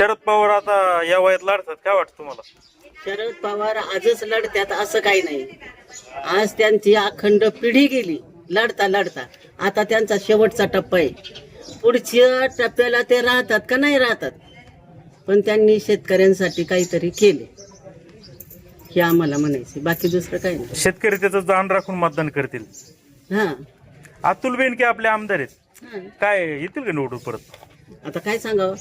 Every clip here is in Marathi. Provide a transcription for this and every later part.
शरद पवार आता या वयात लढतात काय वाटतं तुम्हाला? शरद पवार आजच लढत्यात असं काही नाही. आज त्यांची अखंड पिढी गेली लढता लढता. आता त्यांचा शेवटचा टप्पा आहे. पुढच्या टप्प्याला ते राहतात का नाही राहतात? पण त्यांनी शेतकऱ्यांसाठी काहीतरी केले. हे आम्हाला म्हणायचे बाकी दुसरं काही नाही. शेतकरी त्याचं जाण राखून मतदान करतील. हा. अतुल बेनके आपले आमदार आहेत. हा. काय येतील का निवडून परत? आता काय सांगावं?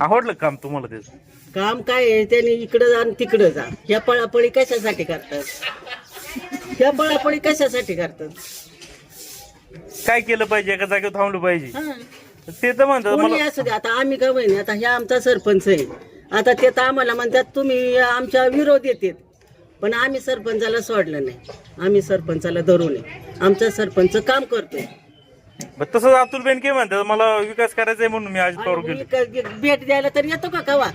आवडलं काम तुम्हाला त्याचं? काम काय आहे त्यांनी इकडं जा आणि तिकडं जा. ह्या पळापळी कशासाठी करतात? ह्या पळापळी कशासाठी करतात? काय केलं पाहिजे? एका जागेवर थांबलं पाहिजे. हा. ते तर म्हणतात कोणी मला असू दे आता आम्ही का बहिणी? आता ह्या आमचा सरपंच आहे. आता ते तर आम्हाला म्हणतात तुम्ही आमच्या विरोध येतात पण आम्ही सरपंचाला सोडलं नाही. आम्ही सरपंचाला धरू नये. आमचा सरपंच काम करतोय. मग तसंच अतुल बेनके म्हणतात मला विकास करायचा आहे म्हणून मी पवार आणि गेलो भेट द्यायला तर येतो का कवा?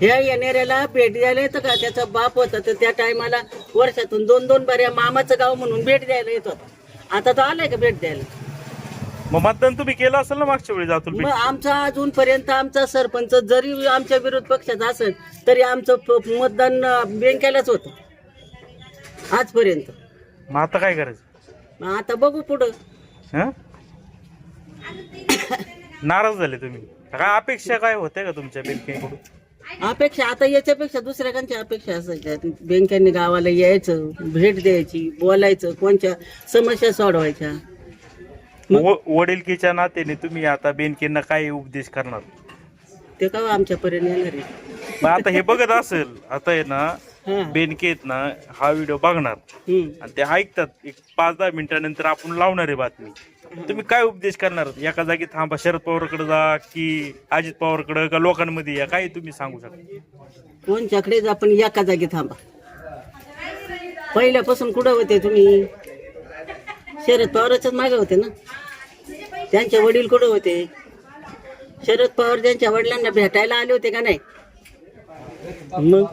ह्या येणाऱ्याला भेट द्यायला येतं का? त्याचा बाप होता तर त्या टायमाला वर्षातून दोन दोन बाऱ्या मामाचं गाव म्हणून भेट द्यायला येत. आता तो आलाय का भेट द्यायला? मग मतदान तुम्ही केलं असेल ना मागच्या वेळेस अतुल मग बेनके आमचा अजूनपर्यंत आमचा सरपंच जरी आमच्या विरोध पक्षात असेल तरी आमचं प- मतदान अं, बँकेलाच होतं. आजपर्यंत. मग आता काय करायचं? मग आता बघू पुढं. हं? नाराज झाले तुम्ही. काय अपेक्षा काय होत्या का तुमच्या बेनकेकडून अपेक्षा आता याच्यापेक्षा दुसऱ्याकांच्या अपेक्षा असायच्या? बँकेने गावाला यायचं भेट द्यायची बोलायचं कोणत्या समस्या सोडवायच्या? व- वडिलकीच्या नात्याने तुम्ही आता बेनकेंना काय उपदेश करणार? ते का आमच्यापर्यंत येणार आहे? मग आता हे बघत असेल आता आहे ना. बेनके आहेत ना हा व्हिडिओ बघणार. आणि ते ऐकतात. एक पाच दहा मिनिटानंतर आपण लावणार आहे बातमी. तुम्ही काय उपदेश करणार? एका जागी थांबा शरद पवारकडे जा की अजित पवारकडे का लोकांमध्ये या? काय तुम्ही सांगू शकता? कोणच्याकडेच आपण एका जागी थांबा. पहिल्यापासून कुठं होते तुम्ही? शरद पवारच्याच मागे होते ना? त्यांचे वडील कुठं होते? शरद पवार त्यांच्या वडिलांना भेटायला आले होते का नाही? मग?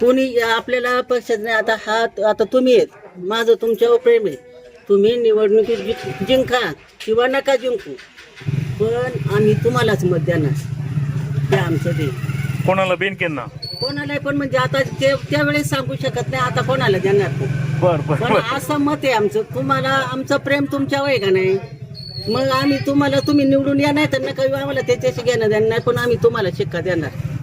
कोणी आपल्याला पक्षात नाही आता हा आता तुम्ही आहेत. माझं तुमच्यावर प्रेम आहे. तुम्ही निवडणुकीत जि- जिंका किंवा नका जिंकू. पण आम्ही तुम्हालाच मत देणार. ते आमचं ते कोणाला बेनकेंना? कोणाला पण म्हणजे आता ते त्यावेळेस सांगू शकत नाही आता कोणाला देणार तो. बर बर पण बर. असं मत आहे आमचं. तुम्हाला आमचं प्रेम तुमच्यावर आहे का नाही? मग आम्ही तुम्हाला तुम्ही निवडून या नाही तर नका येऊ. आम्हाला त्याच्याशी घेणं देणार नाही पण आम्ही तुम्हाला शिक्का देणार.